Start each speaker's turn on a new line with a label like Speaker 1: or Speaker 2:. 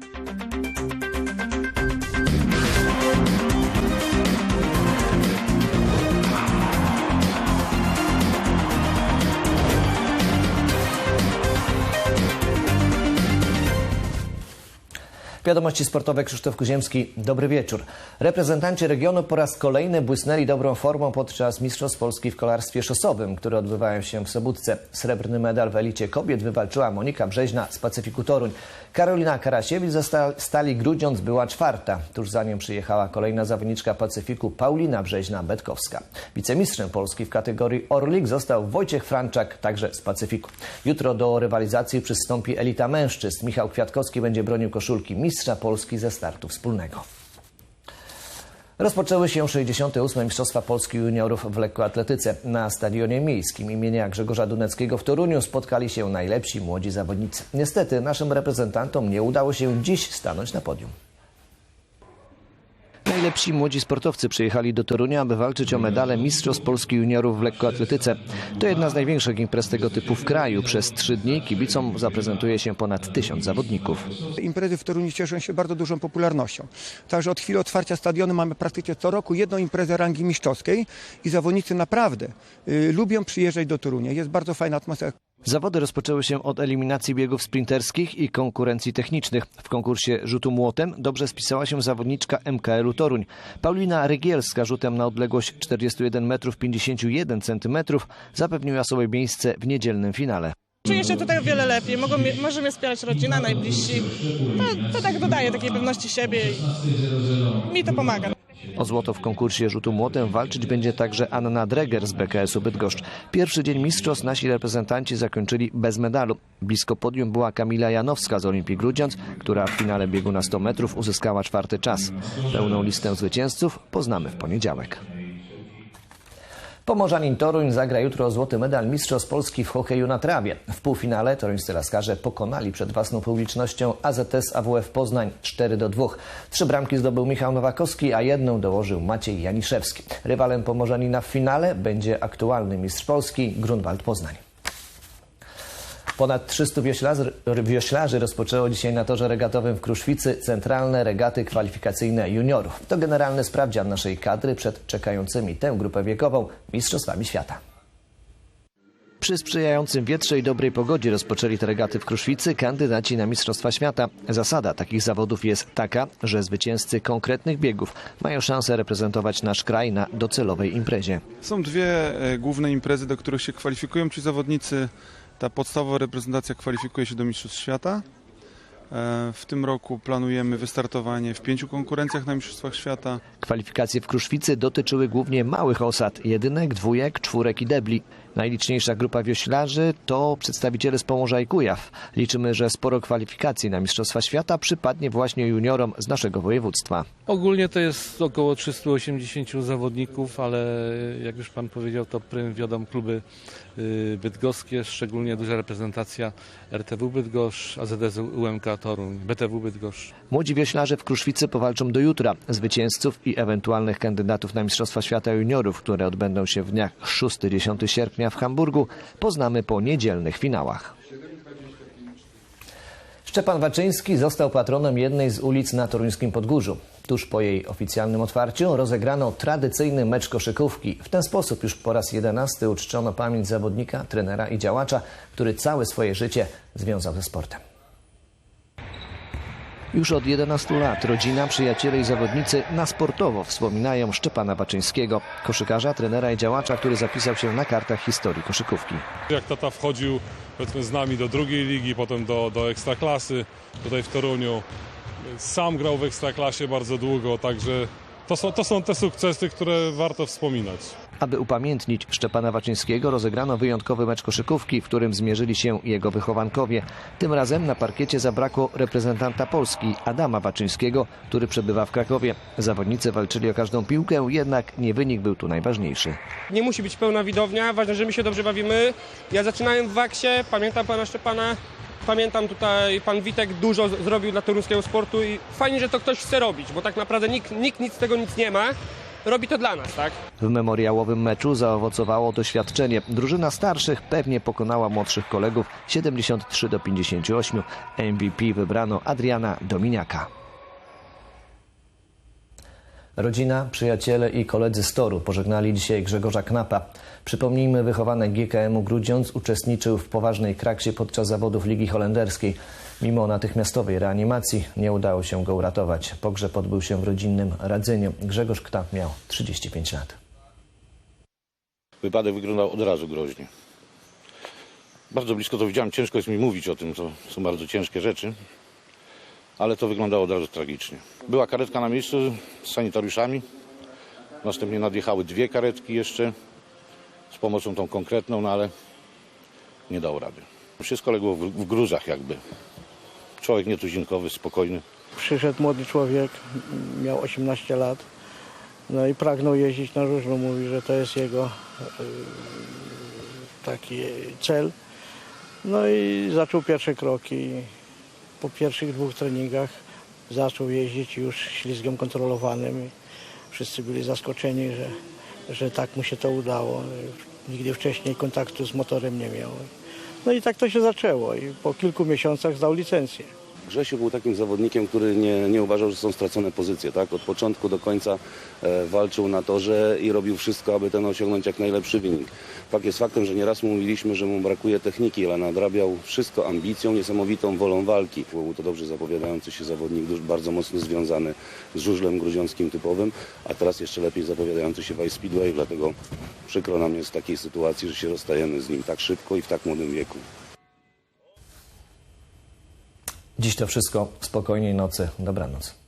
Speaker 1: Thank you. Wiadomości sportowe Krzysztof Kuziemski. Dobry wieczór. Reprezentanci regionu po raz kolejny błysnęli dobrą formą podczas Mistrzostw Polski w kolarstwie szosowym, które odbywają się w Sobótce. Srebrny medal w elicie kobiet wywalczyła Monika Brzeźna z Pacyfiku Toruń. Karolina Karasiewicz ze Sta- Stali Grudziądz była czwarta. Tuż za nią przyjechała kolejna zawodniczka Pacyfiku Paulina Brzeźna-Betkowska. Wicemistrzem Polski w kategorii Orlik został Wojciech Franczak, także z Pacyfiku. Jutro do rywalizacji przystąpi elita mężczyzn. Michał Kwiatkowski będzie bronił koszulki mistrza Polski ze startu wspólnego. Rozpoczęły się 68. Mistrzostwa Polski Juniorów w lekkoatletyce. Na stadionie miejskim imienia Grzegorza Duneckiego w Toruniu spotkali się najlepsi młodzi zawodnicy. Niestety naszym reprezentantom nie udało się dziś stanąć na podium. Najlepsi młodzi sportowcy przyjechali do Torunia, aby walczyć o medale Mistrzostw Polski Juniorów w lekkoatletyce. To jedna z największych imprez tego typu w kraju. Przez trzy dni kibicom zaprezentuje się ponad tysiąc zawodników.
Speaker 2: Imprezy w Toruniu cieszą się bardzo dużą popularnością. Także od chwili otwarcia stadionu mamy praktycznie co roku jedną imprezę rangi mistrzowskiej i zawodnicy naprawdę y, lubią przyjeżdżać do Torunia. Jest bardzo fajna atmosfera.
Speaker 1: Zawody rozpoczęły się od eliminacji biegów sprinterskich i konkurencji technicznych. W konkursie rzutu młotem dobrze spisała się zawodniczka MKL-u Toruń. Paulina Rygielska rzutem na odległość 41 metrów 51 centymetrów zapewniła sobie miejsce w niedzielnym finale.
Speaker 3: Czuję się tutaj o wiele lepiej, Mogą, może mnie wspierać rodzina, najbliżsi. To, to tak dodaje takiej pewności siebie i mi to pomaga.
Speaker 1: O złoto w konkursie rzutu młotem walczyć będzie także Anna Dreger z BKS-u Bydgoszcz. Pierwszy dzień mistrzostw nasi reprezentanci zakończyli bez medalu. Blisko podium była Kamila Janowska z Olimpii Grudziądz, która w finale biegu na 100 metrów uzyskała czwarty czas. Pełną listę zwycięzców poznamy w poniedziałek. Pomorzanin Toruń zagra jutro złoty medal Mistrzostw Polski w hokeju na trawie. W półfinale toruńscy laskarze pokonali przed własną publicznością AZS AWF Poznań 4 do 2. Trzy bramki zdobył Michał Nowakowski, a jedną dołożył Maciej Janiszewski. Rywalem Pomorzanina w finale będzie aktualny mistrz Polski Grunwald Poznań. Ponad 300 wioślarzy, wioślarzy rozpoczęło dzisiaj na torze regatowym w Kruszwicy centralne regaty kwalifikacyjne juniorów. To generalny sprawdzian naszej kadry przed czekającymi tę grupę wiekową Mistrzostwami Świata. Przy sprzyjającym wietrze i dobrej pogodzie rozpoczęli te regaty w Kruszwicy kandydaci na Mistrzostwa Świata. Zasada takich zawodów jest taka, że zwycięzcy konkretnych biegów mają szansę reprezentować nasz kraj na docelowej imprezie.
Speaker 4: Są dwie e, główne imprezy, do których się kwalifikują ci zawodnicy. Ta podstawowa reprezentacja kwalifikuje się do Mistrzostw Świata. E, W tym roku planujemy wystartowanie w pięciu konkurencjach na Mistrzostwach Świata.
Speaker 1: Kwalifikacje w Kruszwicy dotyczyły głównie małych osad, jedynek, dwójek, czwórek i debli. Najliczniejsza grupa wioślarzy to przedstawiciele z Pomorza i Kujaw. Liczymy, że sporo kwalifikacji na Mistrzostwa Świata przypadnie właśnie juniorom z naszego województwa.
Speaker 5: Ogólnie to jest około 380 zawodników, ale jak już Pan powiedział, to prym wiodą kluby y, bydgoskie, szczególnie duża reprezentacja RTW Bydgoszcz, AZS UMK Toruń, BTW Bydgoszcz.
Speaker 1: Młodzi wioślarze w Kruszwicy powalczą do jutra. Zwycięzców i ewentualnych kandydatów na Mistrzostwa Świata Juniorów, które odbędą się w dniach 6-10 sierpnia w Hamburgu, poznamy po niedzielnych finałach. Szczepan Waczyński został patronem jednej z ulic na toruńskim Podgórzu. Tuż po jej oficjalnym otwarciu rozegrano tradycyjny mecz koszykówki. W ten sposób już po raz jedenasty uczczono pamięć zawodnika, trenera i działacza, który całe swoje życie związał ze sportem. Już od 11 lat rodzina, przyjaciele i zawodnicy na sportowo wspominają Szczepana Baczyńskiego, koszykarza, trenera i działacza, który zapisał się na kartach historii koszykówki.
Speaker 6: Jak tata wchodził powiedzmy z nami do drugiej ligi, potem do, do ekstraklasy tutaj w Toruniu. Sam grał w ekstraklasie bardzo długo, także to są, to są te sukcesy, które warto wspominać.
Speaker 1: Aby upamiętnić Szczepana Waczyńskiego, rozegrano wyjątkowy mecz koszykówki, w którym zmierzyli się jego wychowankowie. Tym razem na parkiecie zabrakło reprezentanta Polski, Adama Waczyńskiego, który przebywa w Krakowie. Zawodnicy walczyli o każdą piłkę, jednak nie wynik był tu najważniejszy.
Speaker 7: Nie musi być pełna widownia, ważne, że my się dobrze bawimy. Ja zaczynałem w Waksie, pamiętam pana Szczepana, pamiętam tutaj pan Witek dużo zrobił dla toruńskiego sportu i fajnie, że to ktoś chce robić, bo tak naprawdę nikt, nikt nic z tego nic nie ma. Robi to dla nas, tak?
Speaker 1: W memoriałowym meczu zaowocowało doświadczenie. Drużyna starszych pewnie pokonała młodszych kolegów 73 do 58. MVP wybrano Adriana Dominiaka. Rodzina, przyjaciele i koledzy z Toru pożegnali dzisiaj Grzegorza Knapa. Przypomnijmy, wychowanek GKM-u Grudziądz uczestniczył w poważnej kraksie podczas zawodów Ligi Holenderskiej. Mimo natychmiastowej reanimacji nie udało się go uratować. Pogrzeb odbył się w rodzinnym Radzyniu. Grzegorz Knap miał 35 lat.
Speaker 8: Wypadek wyglądał od razu groźnie. Bardzo blisko to widziałem, ciężko jest mi mówić o tym, to są bardzo ciężkie rzeczy, ale to wyglądało od razu tragicznie. Była karetka na miejscu z sanitariuszami, następnie nadjechały dwie karetki jeszcze z pomocą tą konkretną, no ale nie dało rady. Wszystko legło w gruzach jakby. Człowiek nietuzinkowy, spokojny.
Speaker 9: Przyszedł młody człowiek, miał 18 lat, no i pragnął jeździć na różno. Mówi, że to jest jego y, taki cel. No i zaczął pierwsze kroki. Po pierwszych dwóch treningach zaczął jeździć już ślizgiem kontrolowanym. Wszyscy byli zaskoczeni, że, że tak mu się to udało. Nigdy wcześniej kontaktu z motorem nie miał. No i tak to się zaczęło i po kilku miesiącach zdał licencję.
Speaker 10: Grzesiu był takim zawodnikiem, który nie, nie uważał, że są stracone pozycje. Tak? Od początku do końca e, walczył na torze i robił wszystko, aby ten osiągnąć jak najlepszy wynik. Fakt jest faktem, że nieraz mówiliśmy, że mu brakuje techniki, ale nadrabiał wszystko ambicją, niesamowitą wolą walki. Był to dobrze zapowiadający się zawodnik, bardzo mocno związany z żużlem grudziąckim typowym, a teraz jeszcze lepiej zapowiadający się w Ice Speedway, dlatego przykro nam jest w takiej sytuacji, że się rozstajemy z nim tak szybko i w tak młodym wieku.
Speaker 1: Dziś to wszystko. Spokojnej nocy. Dobranoc.